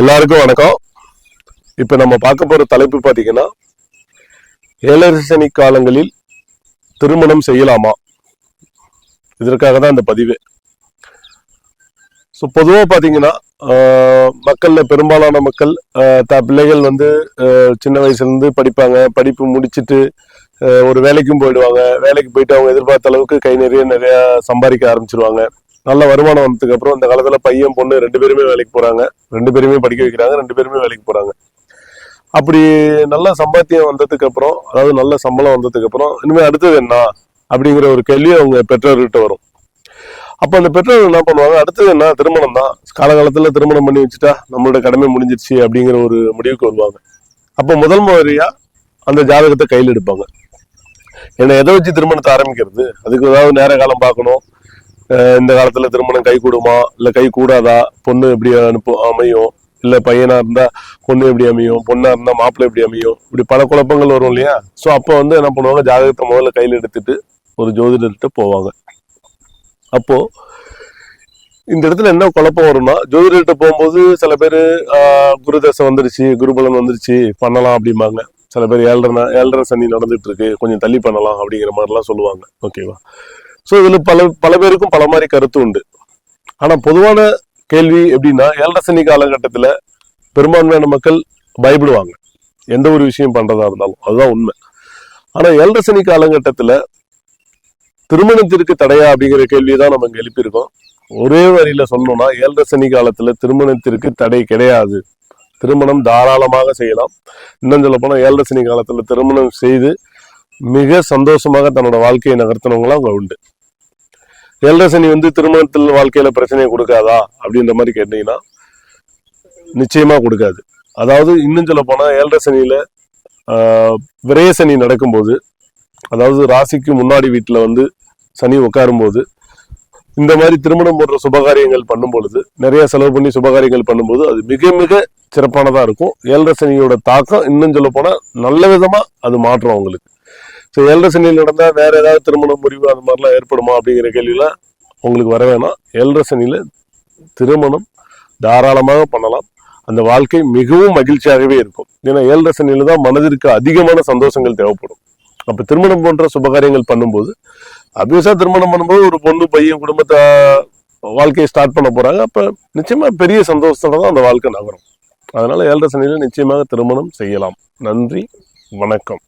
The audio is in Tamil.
எல்லாருக்கும் வணக்கம். இப்ப நம்ம பார்க்க போற தலைப்பு பாத்தீங்கன்னா ஏழரசனி காலங்களில் திருமணம் செய்யலாமா? இதற்காக தான் இந்த பதிவு. ஸோ பொதுவாக பார்த்தீங்கன்னா மக்களில் பெரும்பாலான மக்கள் த பிள்ளைகள் வந்து சின்ன வயசுலேருந்து படிப்பாங்க. படிப்பு முடிச்சுட்டு ஒரு வேலைக்கும் போயிடுவாங்க. வேலைக்கு போயிட்டு அவங்க எதிர்பார்த்த அளவுக்கு கை நிறைய நிறையா சம்பாதிக்க ஆரம்பிச்சிருவாங்க. நல்ல வருமானம் வந்ததுக்கு அப்புறம் இந்த காலத்துல பையன் பொண்ணு ரெண்டு பேருமே வேலைக்கு போறாங்க. ரெண்டு பேருமே படிக்க வைக்கிறாங்க ரெண்டு பேருமே வேலைக்கு போறாங்க. அப்படி நல்ல சம்பாத்தியம் வந்ததுக்கு அப்புறம் அதாவது நல்ல சம்பளம் வந்ததுக்கு அப்புறம் இனிமேல் அடுத்தது என்ன அப்படிங்கிற ஒரு கேள்வி அவங்க பெற்றோர்கிட்ட வரும். அப்ப அந்த பெற்றோர் என்ன பண்ணுவாங்க? அடுத்தது என்ன? திருமணம் தான். காலகாலத்துல திருமணம் பண்ணி வச்சுட்டா நம்மளோட கடமை முடிஞ்சிருச்சு அப்படிங்கிற ஒரு முடிவுக்கு வருவாங்க. அப்ப முதல் முறையா அந்த ஜாதகத்தை கையில் எடுப்பாங்க. ஏன்னா எதை வச்சு திருமணத்தை ஆரம்பிக்கிறது? அதுக்கு ஏதாவது நேர காலம் பார்க்கணும். இந்த காலத்துல திருமணம் கை கூடுமா? இல்ல கை கூடாதா? பொண்ணு எப்படி அனுப்பு அமையும்? இல்ல பையனா இருந்தா பொண்ணு எப்படி அமையும்? பொண்ணா இருந்தா மாப்பிள்ளை எப்படி அமையும்? இப்படி பல குழப்பங்கள் வரும் இல்லையா? சோ அப்ப வந்து என்ன பண்ணுவாங்க? ஜாதகத்தை முதல்ல கையில எடுத்துட்டு ஒரு ஜோதிடர்கிட்ட போவாங்க. அப்போ இந்த இடத்துல என்ன குழப்பம் வரும்னா ஜோதிடர்கிட்ட போகும்போது சில பேர் குரு தசை வந்துருச்சு குருபலன் வந்துருச்சு பண்ணலாம் அப்படிம்பாங்க. சில பேர் ஏழரை ஏழரை சனி நடந்துட்டு இருக்கு கொஞ்சம் தள்ளி பண்ணலாம் அப்படிங்கிற மாதிரிலாம் சொல்லுவாங்க. ஓகேவா ஸோ இதில் பல பல பேருக்கும் பல மாதிரி கருத்து உண்டு. ஆனால் பொதுவான கேள்வி எப்படின்னா ஏழரசனி காலகட்டத்தில் பெரும்பான்மையான மக்கள் பயப்படுவாங்க. எந்த ஒரு விஷயம் பண்ணுறதா இருந்தாலும் அதுதான் உண்மை. ஆனால் ஏழரசனி காலகட்டத்தில் திருமணத்திற்கு தடையா அப்படிங்கிற கேள்வியை தான் நம்ம எழுப்பியிருக்கோம். ஒரே வரியில சொல்லணும்னா ஏழரசனி காலத்தில் திருமணத்திற்கு தடை கிடையாது. திருமணம் தாராளமாக செய்யலாம். இன்னும் சொல்ல போனால் ஏழரசனி காலத்தில் திருமணம் செய்து மிக சந்தோஷமாக தன்னோட வாழ்க்கையை நகர்த்தினவங்களாம் அங்கே உண்டு. ஏழரை சனி வந்து திருமணத்தில் வாழ்க்கையில பிரச்சனையை கொடுக்காதா அப்படின்ற மாதிரி கேட்டீங்கன்னா நிச்சயமா கொடுக்காது. அதாவது இன்னும் சொல்ல போனா ஏழரை சனியில சனி நடக்கும்போது அதாவது ராசிக்கு முன்னாடி வீட்டுல வந்து சனி உட்காரும் போது இந்த மாதிரி திருமணம் போன்ற சுபகாரியங்கள் பண்ணும் பொழுது நிறைய செலவு பண்ணி சுபகாரியங்கள் பண்ணும்போது அது மிக மிக சிறப்பானதா இருக்கும். ஏழரை சனியோட தாக்கம் இன்னும் சொல்ல போனா நல்ல விதமா அது மாற்றும் அவங்களுக்கு. ஸோ ஏழரை சனியில் நடந்தால் வேற ஏதாவது திருமண முறிவு அது மாதிரிலாம் ஏற்படுமா அப்படிங்கிற கேள்வியெல்லாம் உங்களுக்கு வர வேணாம். ஏழரை சனியில் திருமணம் தாராளமாக பண்ணலாம். அந்த வாழ்க்கை மிகவும் மகிழ்ச்சியாகவே இருக்கும். ஏன்னா ஏழரை சனியில் தான் மனதிற்கு அதிகமான சந்தோஷங்கள் தேவைப்படும். அப்போ திருமணம் போன்ற சுபகாரியங்கள் பண்ணும்போது அபியூஸாக திருமணம் பண்ணும்போது ஒரு பொண்ணு பையன் குடும்பத்தை வாழ்க்கையை ஸ்டார்ட் பண்ண போகிறாங்க அப்போ நிச்சயமாக பெரிய சந்தோஷத்தோட தான் அந்த வாழ்க்கை நகரும். அதனால் ஏழரை சனியில் நிச்சயமாக திருமணம் செய்யலாம். நன்றி வணக்கம்.